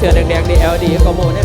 เสือแดงๆนี่ LD ก็โมเนี่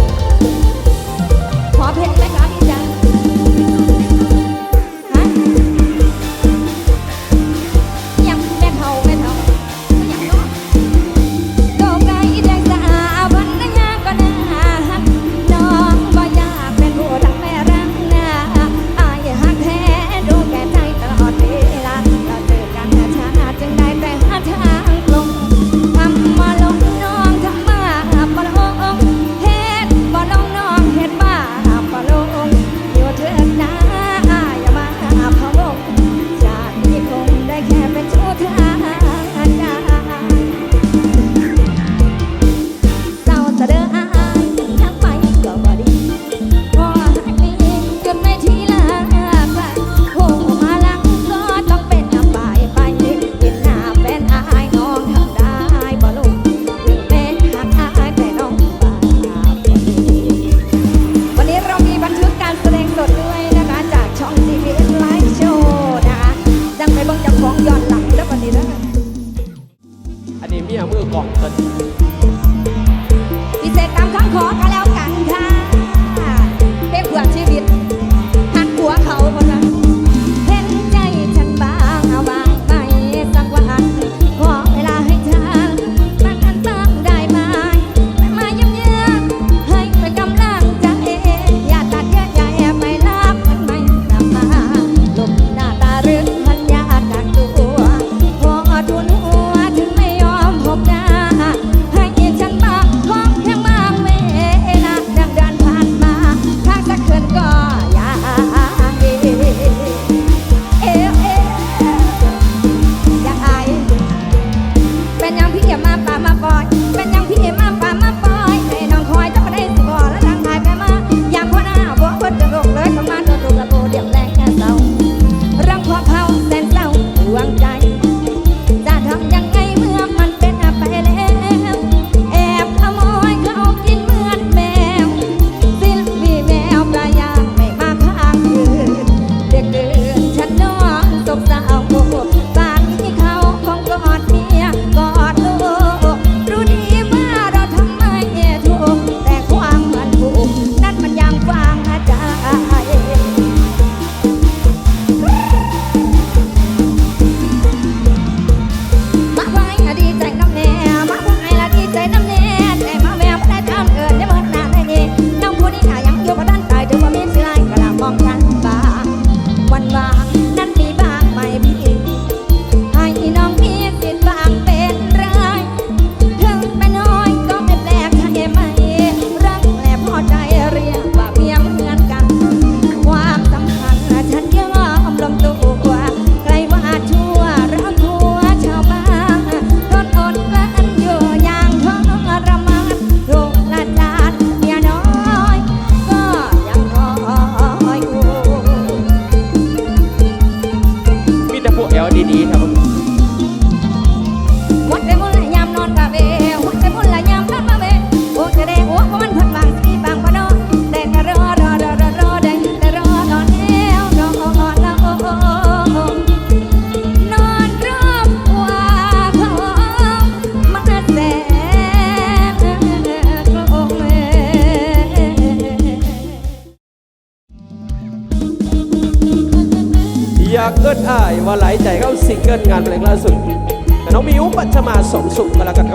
เพลล่าสุดแต่น้องมิวปัจฉมาสมสุขกัแล้วกันบ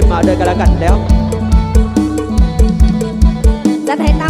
ขึ้นมาด้วกันแล้วกันแล้วจะให้ตา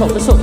ปัทม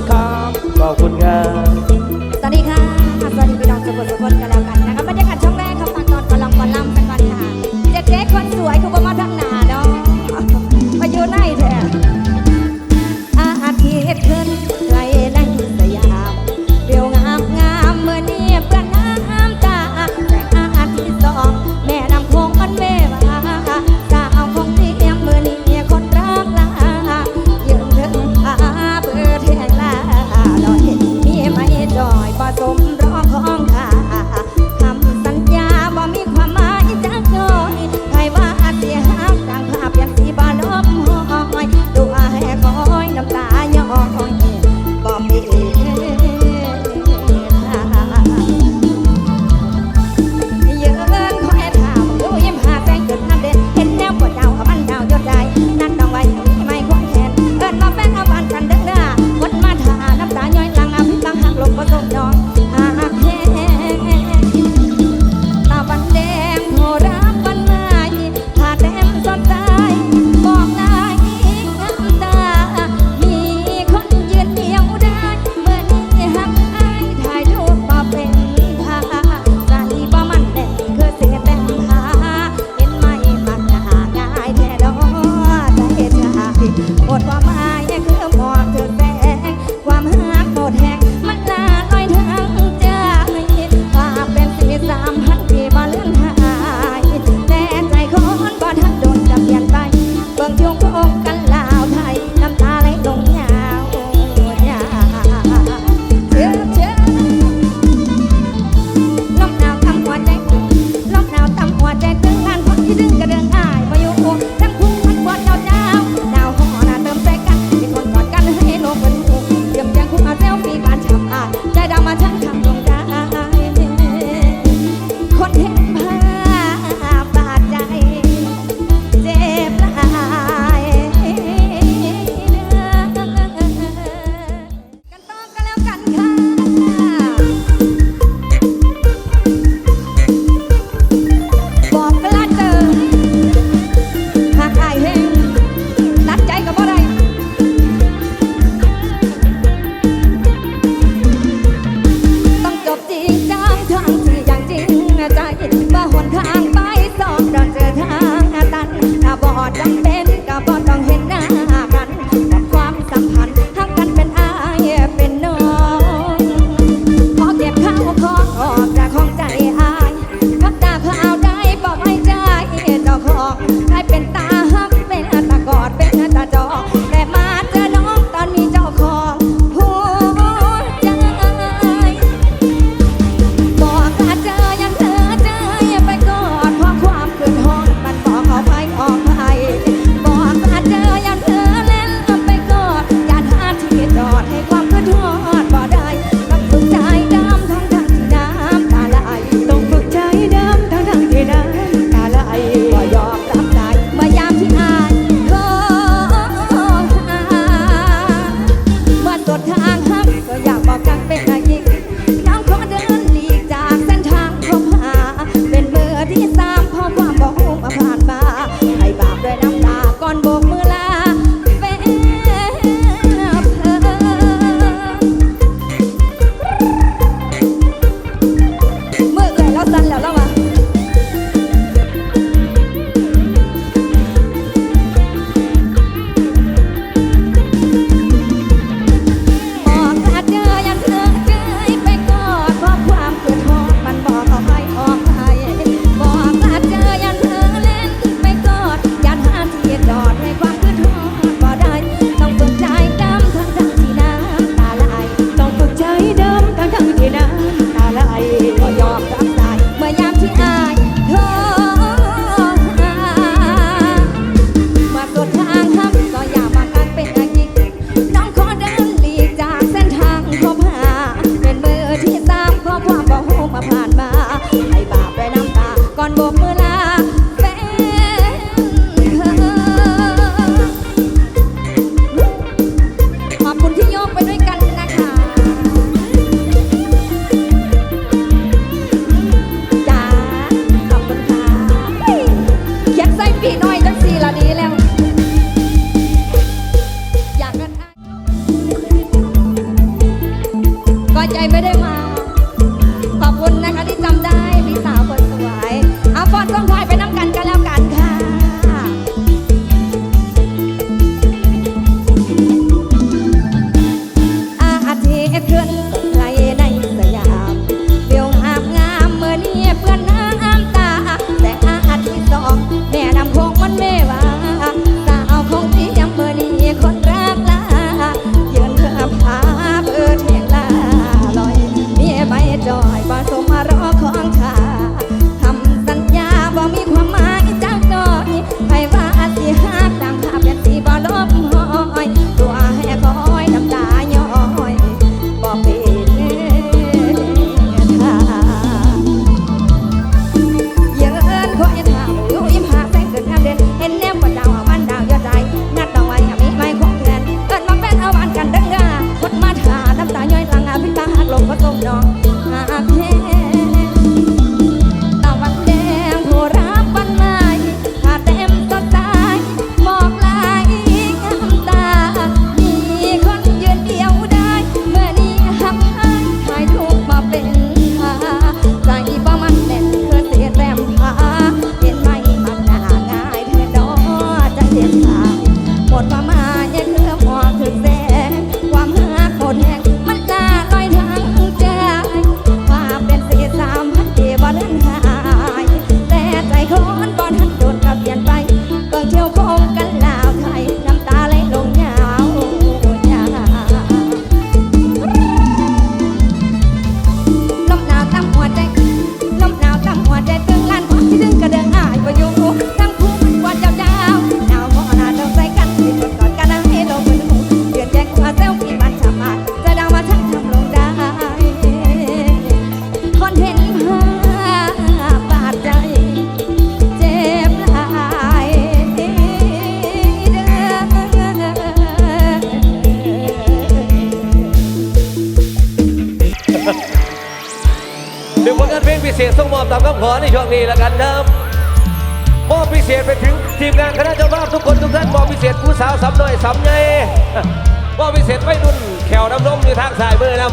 างสายมือน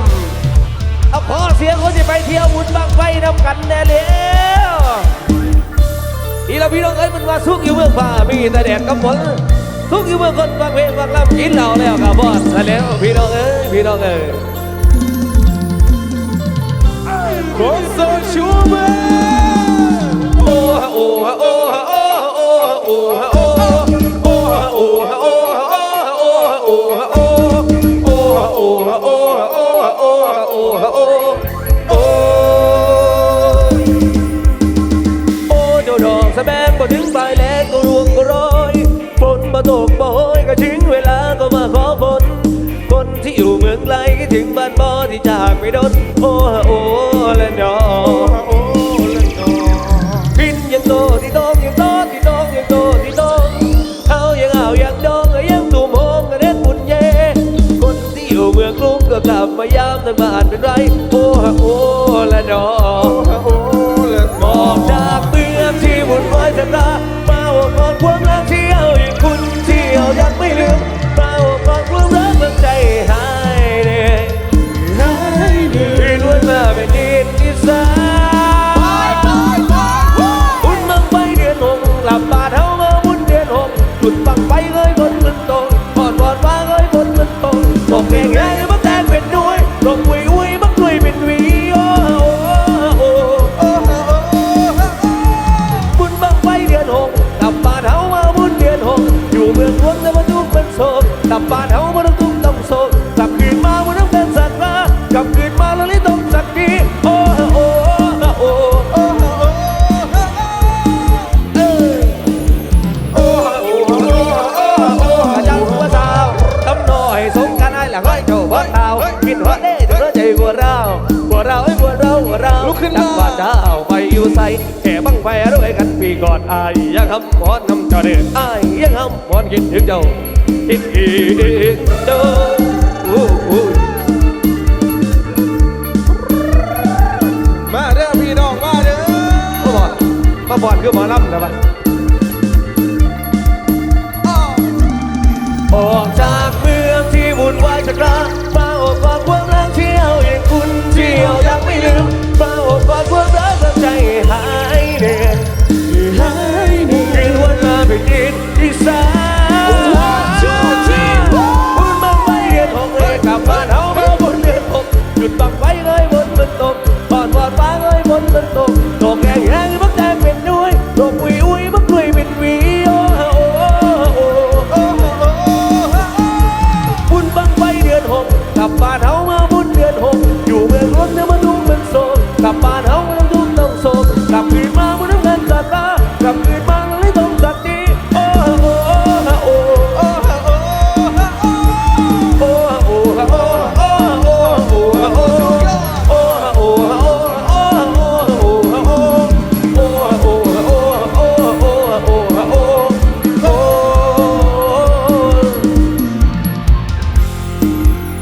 ำเอาขอเสียงคนที่ไปเที่ยวบุญบางไฟนำกันแน่แล้วอีเราพี่น้องเอ้ยมันว่าสุกอยู่เมืองฟ้ามีแต่แดดกับฝนสุกอยู่เมืองคนฟังเพลงฟังลำกินเหล้าแล้วกับบอสแล้วพี่น้องเอ้ยพี่น้องเอ้ยคนโซชูเมโอ้ฮะโอ้ฮะโอ้ฮะโอ้ฮะโอ้ฮะโอ้โอ้ฮะโอ้ฮะโอ้ฮะโอ้ฮะโอ้ฮะโอ้ฮะโอ้ฮะโอ้ฮะโอ้ ฮะโอ้ฮะโอ้โอ้โอ้โอ้ฮะโอ้ฮะโอ้โอ้โอ้เจ้าดอกสะแบงพอถึงปลายแล้งก็รวงก็ร้อยฝนมาตกบ่อยก็ถึงเวลาก็มาขอฝนคนที่อยู่เมืองไกลคิดถึงบ้านบ่อที่จากไปดนโอ้โอ้และนอโอ้เล่นน้อพินยังโตที่โตยังโตที่โตยังโตที่โตายามทางบ้านเป็นไร โอ้ฮะโอ้ละดอ ทำหมอนคำเจ้าเด้ออายยังทำหมอนคิดถึงเจ้าคิดอีกเด้อ